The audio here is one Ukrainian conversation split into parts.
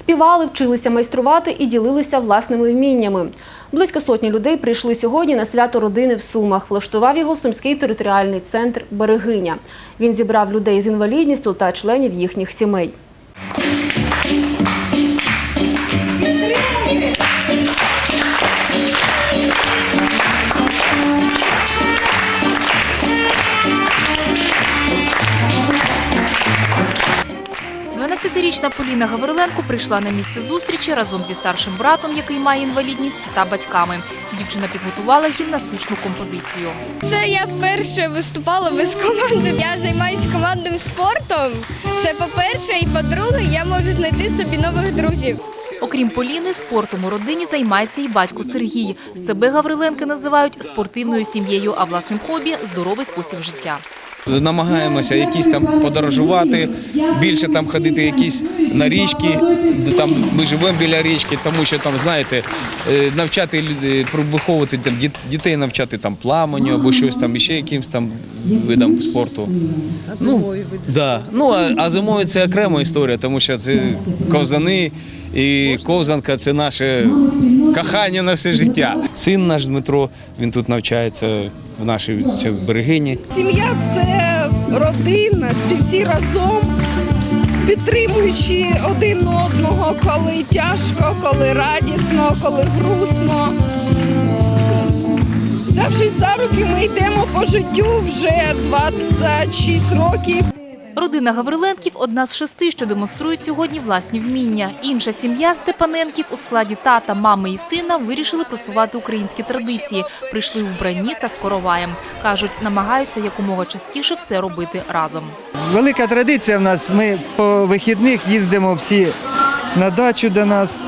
Співали, вчилися майструвати і ділилися власними вміннями. Близько сотні людей прийшли сьогодні на свято родини в Сумах. Влаштував його Сумський територіальний центр Берегиня. Він зібрав людей з інвалідністю та членів їхніх сімей. – 12-річна Поліна Гавриленко прийшла на місце зустрічі разом зі старшим братом, який має інвалідність, та батьками. Дівчина підготувала гімнастичну композицію. Це я вперше виступала без команди. Я займаюся командним спортом. Це по-перше, і по-друге, я можу знайти собі нових друзів. Окрім Поліни, спортом у родині займається і батько Сергій. Себе Гавриленки називають спортивною сім'єю, а власним хобі – здоровий спосіб життя. Намагаємося якісь там подорожувати, більше там ходити якісь на річки, там ми живемо біля річки, тому що там, знаєте, е, навчати люди, виховувати там дітей, навчати там плаванню або щось там, іще якимось там видам спорту. А зимою ну, да. ну а, а зимою це окрема історія, тому що це ковзани і ковзанка це наше кохання на все життя. Син наш Дмитро, він тут навчається в нашій берегині. Сім'я це родина, це всі разом, підтримуючи один одного, коли тяжко, коли радісно, коли грустно. Взявшись за руки, ми йдемо по життю вже 26 років. Родина Гавриленків – одна з шести, що демонструють сьогодні власні вміння. Інша сім'я Степаненків у складі тата, мами і сина вирішили просувати українські традиції. Прийшли у вбранні та з короваєм. Кажуть, намагаються якомога частіше все робити разом. Велика традиція в нас. Ми по вихідних їздимо всі на дачу до нас.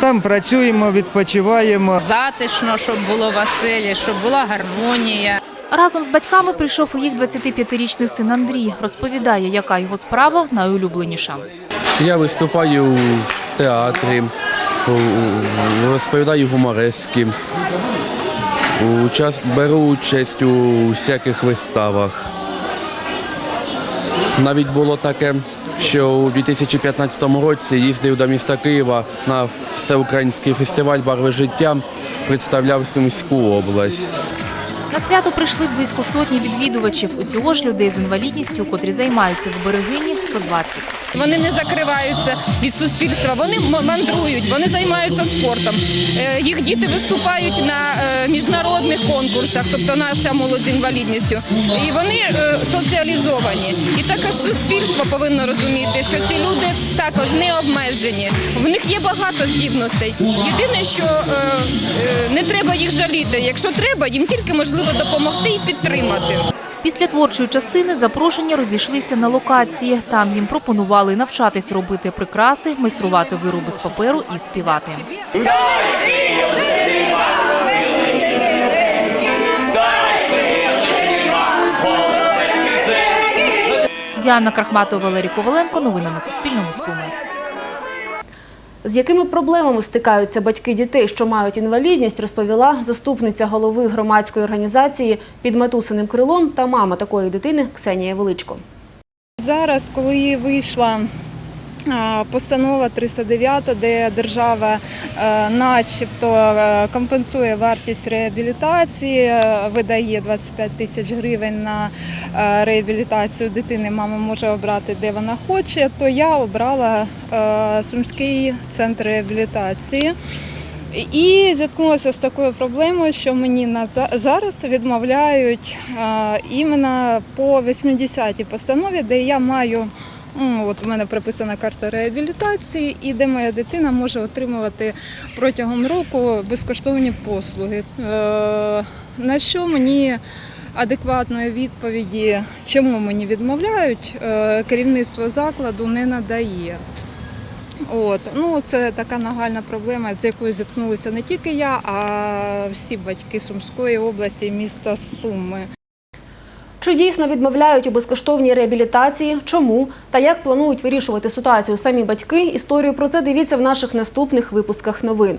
Там працюємо, відпочиваємо. затишно, щоб було веселі, щоб була гармонія. Разом з батьками прийшов і їх 25-річний син Андрій. Розповідає, яка його справа найулюбленіша. Я виступаю театрі, у- у- розповідаю гуморески, беру участь у всяких виставах. Навіть було таке, що у 2015 році їздив до міста Києва на всеукраїнський фестиваль Барви життя, представляв Сумську область. На свято прийшли близько сотні відвідувачів. Усього ж людей з інвалідністю, котрі займаються в берегині, 120. Вони не закриваються від суспільства, вони мандрують, вони займаються спортом. Е, Їх діти виступають на е, міжнародних конкурсах, тобто наша молодь з інвалідністю. І вони е, соціалізовані. І також суспільство повинно розуміти, що ці люди також не обмежені. В них є багато здібностей. Єдине, що не треба їх жаліти. Якщо треба, їм тільки можливо допомогти і підтримати. Після творчої частини запрошення розійшлися на локації. Там їм пропонували навчатись робити прикраси, майструвати вироби з паперу і співати. Діана Крахматова, Валерій Коваленко. Новини на Суспільному. Суми. З якими проблемами стикаються батьки дітей, що мають інвалідність, розповіла заступниця голови громадської організації під матусиним крилом та мама такої дитини Ксенія Величко. Зараз, коли вийшла постанова 309, де держава е, начебто е, компенсує вартість реабілітації, е, видає 25 тисяч гривень на е, реабілітацію дитини, мама може обрати, де вона хоче, то я обрала е, Сумський центр реабілітації. І зіткнулася з такою проблемою, що мені на за- зараз відмовляють а, іменно по 80-й постанові, де я маю. От у мене прописана карта реабілітації, і де моя дитина може отримувати протягом року безкоштовні послуги. Е, на що мені адекватної відповіді, чому мені відмовляють, е, керівництво закладу не надає. От ну це така нагальна проблема, з якою зіткнулися не тільки я, а всі батьки Сумської області, міста Суми. Чи дійсно відмовляють у безкоштовній реабілітації? Чому та як планують вирішувати ситуацію самі батьки? Історію про це дивіться в наших наступних випусках новин.